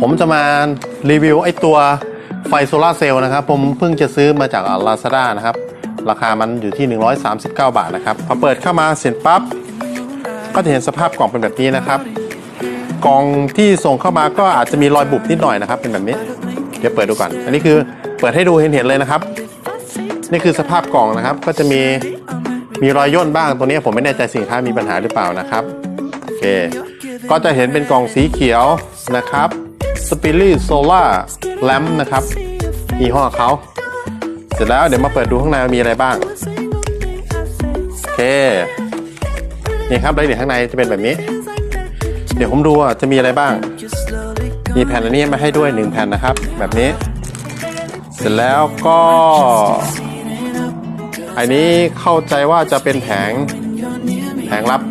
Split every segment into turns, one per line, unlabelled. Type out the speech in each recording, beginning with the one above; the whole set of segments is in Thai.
ผมจะมารีวิวไอตัวไฟโซลาร์เซลล์นะครับ ผมเพิ่งจะซื้อมาจาก Lazada นะครับ ราคามันอยู่ที่ 139 บาทนะครับ พอเปิดเข้ามาเสร็จปั๊บ ก็จะเห็นสภาพกล่องเป็นแบบนี้นะครับ กล่องที่ส่งเข้ามาก็อาจจะมีรอยบุบนิดหน่อยนะครับ เป็นแบบนี้ เดี๋ยวเปิดดูก่อน อันนี้คือเปิดให้ดูเห็นๆเลยนะครับ นี่คือสภาพกล่องนะครับ ก็จะมีมีรอยย่นบ้าง ตัวนี้ผมไม่แน่ใจสินค้ามีปัญหาหรือเปล่านะครับ โอเค ก็จะเห็นเป็นกล่องสีเขียวนะครับ s p i r i t Solar Lamp นะครับยี่ห้อเขาเสร็จแล้วเดี๋ยวมาเปิดดูข้างในมีอะไรบ้าง โอเค นี่ครับรายละเอียดข้างในจะเป็นแบบนี้ เดี๋ยวผมดูว่าจะมีอะไรบ้าง มีแผ่นอันนี้มาให้ด้วยหนึ่งแผ่นนะครับ แบบนี้ เสร็จแล้วก็ อันนี้เข้าใจว่าจะเป็นแผง แผงรับ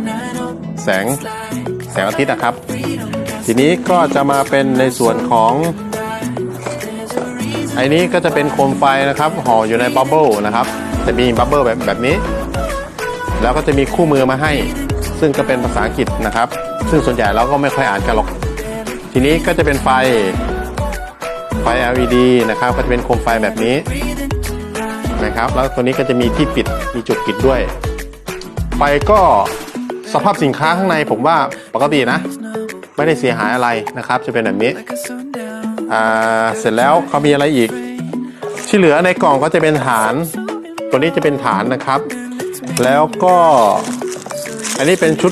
แสงแสงอาทิตย์นะครับ ทีนี้ก็จะมาเป็นในส่วนของไอ้นี้ก็จะเป็นโคมไฟนะครับห่ออยู่ในบับเบิลนะครับจะมีบับเบิลแบบแบบนี้ แล้วก็จะมีคู่มือมาให้ ซึ่งก็เป็นภาษาอังกฤษนะครับ ซึ่งส่วนใหญ่เราก็ไม่ค่อยอ่านกันหรอก ทีนี้ก็จะเป็นไฟไฟ LED นะครับ ก็จะเป็นโคมไฟแบบนี้นะครับ แล้วตัวนี้ก็จะมีที่ปิดมีจุดปิดด้วย ไฟก็สภาพสินค้าข้างในผมว่าปกตินะ ไม่ได้เสียหายอะไรนะครับ จะเป็นแบบนี้อ่าเสร็จแล้วเขามีอะไรอีก ที่เหลือในกล่องก็จะเป็นฐาน ตัวนี้จะเป็นฐานนะครับ แล้วก็ อันนี้เป็นชุด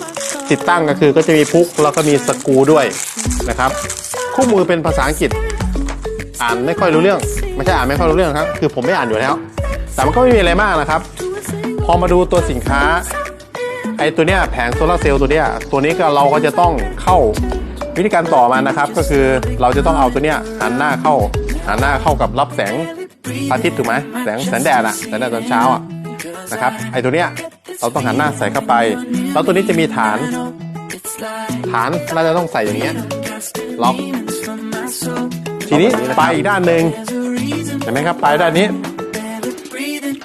ติดตั้งก็คือก็จะมีพุกแล้วก็มีสกรูด้วยนะครับคู่มือเป็นภาษาอังกฤษ อ่านไม่ค่อยรู้เรื่องไม่ใช่อ่านไม่ค่อยรู้เรื่องครับ คือผมไม่อ่านอยู่แล้ว แต่มันก็ไม่มีอะไรมากนะครับ พอมาดูตัวสินค้า ไอ้ตัวเนี้ยแผงโซลาเซลล์ตัวเนี้ยตัวนี้ก็เราก็จะต้องเข้าวิธีการต่อมันนะครับ ก็คือเราจะต้องเอาตัวเนี้ยหันหน้าเข้าหันหน้าเข้ากับรับแสงอาทิตย์ถูกไหมแสงแสงแดดอะแสงแดดตอนเช้าอะนะครับไอ้ตัวเนี้ยเราต้องหันหน้าใส่เข้าไป แล้วตัวนี้จะมีฐาน ฐานเราจะต้องใส่อย่างเงี้ยล็อกทีนี้ปลายอีกด้านหนึ่งเห็นไหมครับปลายด้านนี้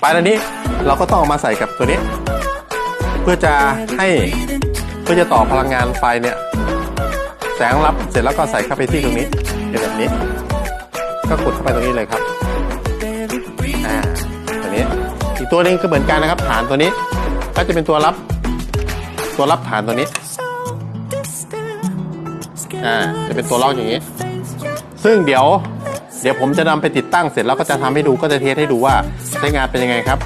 ปลายด้านนี้เราก็ต้องเอามาใส่กับตัวนี้ เพื่อจะให้เพื่อจะต่อพลังงานไฟเนี่ยแสงรับเสร็จแล้วก็ใส่เข้าไปที่ตรงนี้เป็นแบบนี้ ก็กดเข้าไปตรงนี้เลยครับอ่าตัวนี้อีกตัวนึงก็เหมือนกันนะครับฐานตัวนี้ ก็จะเป็นตัวรับ ตัวรับฐานตัวนี้อ่าจะเป็นตัวล็อกอย่างนี้ ซึ่งเดี๋ยว เดี๋ยวผมจะนำไปติดตั้งเสร็จแล้วก็จะทำให้ดูก็จะเทสให้ดูว่าใช้งานเป็นยังไงครับ